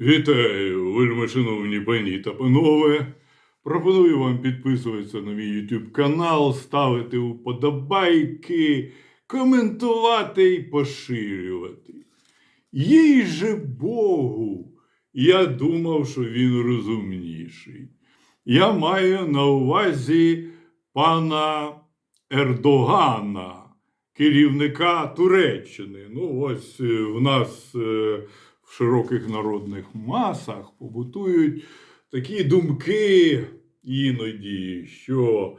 Вітаю, вельми шановні пані та панове. Пропоную вам підписуватися на мій YouTube канал, ставити уподобайки, коментувати і поширювати. Їй же Богу, я думав, що він розумніший. Я маю на увазі пана Ердогана, керівника Туреччини. Ну, ось е, в нас е, широких народних масах побутують такі думки іноді, що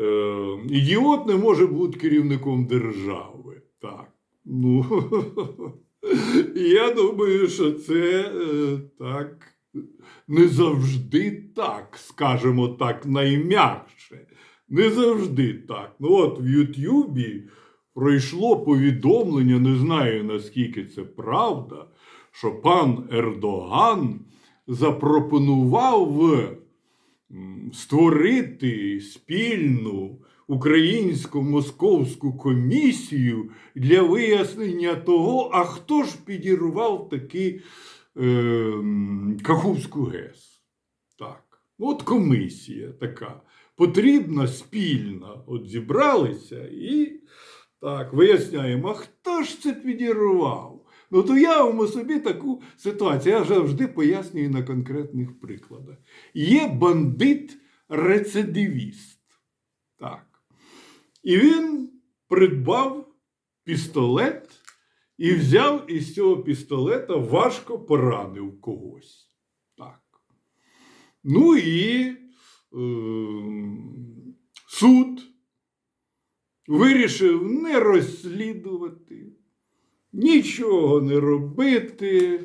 е, ідіот не може бути керівником держави. Так. Ну, я думаю, що це е, так не завжди так, скажімо так, найм'якше. Не завжди так. Ну от в Ютубі пройшло повідомлення, не знаю наскільки це правда, що пан Ердоган запропонував створити спільну українсько-московську комісію для вияснення того, а хто ж підірвав таки е, Каховську ГЕС. Так. От комісія така. Потрібна спільна. От зібралися і так, виясняємо, а хто ж це підірвав? Ну, то уявимо собі таку ситуацію. Я завжди пояснюю на конкретних прикладах. Є бандит-рецидивіст. Так. І він придбав пістолет і взяв із цього пістолета важко поранив когось. Так. Ну і е, суд вирішив не розслідувати, нічого не робити,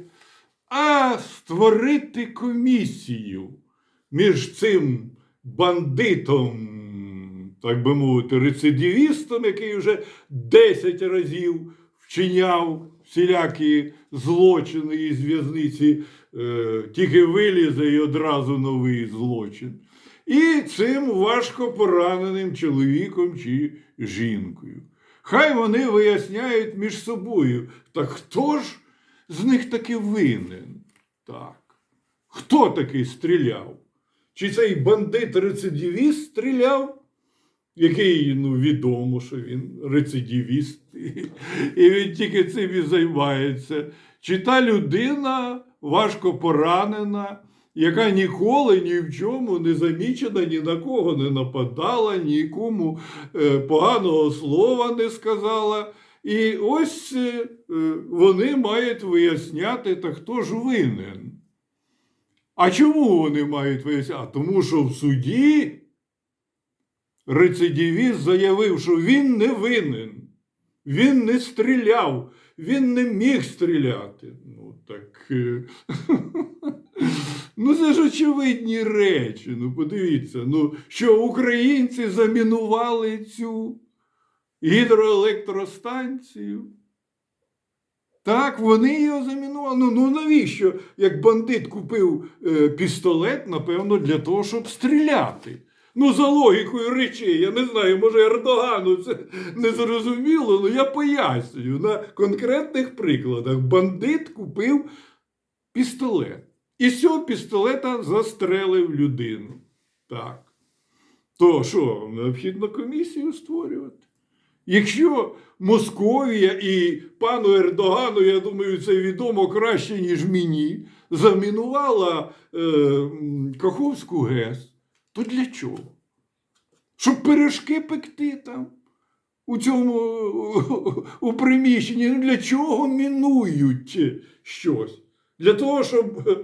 а створити комісію між цим бандитом, так би мовити, рецидивістом, який вже 10 разів вчиняв всілякі злочини із в'язниці, е, тільки вилізе і одразу новий злочин. І цим важко пораненим чоловіком чи жінкою. Хай вони виясняють між собою, так хто ж з них таки винен? Так. Хто таки стріляв? Чи цей бандит-рецидивіст стріляв? Який ну, відомо, що він рецидивіст, і він тільки цим і займається. Чи та людина важко поранена, яка ніколи ні в чому не замічена, ні на кого не нападала, нікому е, поганого слова не сказала. І ось е, е, вони мають виясняти, та хто ж винен. А чому вони мають виясняти? А тому що в суді рецидивіст заявив, що він не винен, він не стріляв, він не міг стріляти. Ну, так. Ну, це ж очевидні речі. Ну, подивіться, ну, що українці замінували цю гідроелектростанцію. Так, вони його замінували. Ну, ну навіщо? Як бандит купив е, пістолет, напевно, для того, щоб стріляти. Ну, за логікою речей, я не знаю, може Ердогану це не зрозуміло, але я пояснюю на конкретних прикладах. Бандит купив пістолет. І з цього пістолета застрелив людину. Так. То що, необхідно комісію створювати? Якщо Московія і пану Ердогану, я думаю, це відомо краще, ніж мені, замінувала е, Каховську ГЕС, то для чого? Щоб пиріжки пекти там у цьому у приміщенні. Ну для чого мінують щось? Для того, щоб е,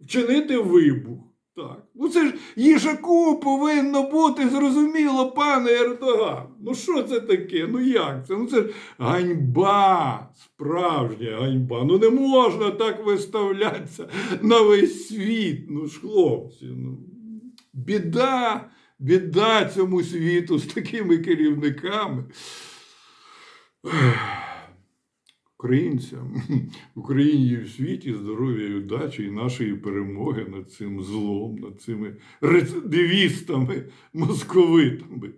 вчинити вибух. Так. Ну це ж їжаку повинно бути зрозуміло, пане Ердоган. Ну що це таке? Ну як це? Ну це ж ганьба, справжня ганьба. Ну не можна так виставлятися на весь світ. Ну ж, хлопці. Ну. Біда, біда цьому світу з такими керівниками. Українцям, Україні і в світі здоров'я і удачі і нашої перемоги над цим злом, над цими рецидивістами, московитами.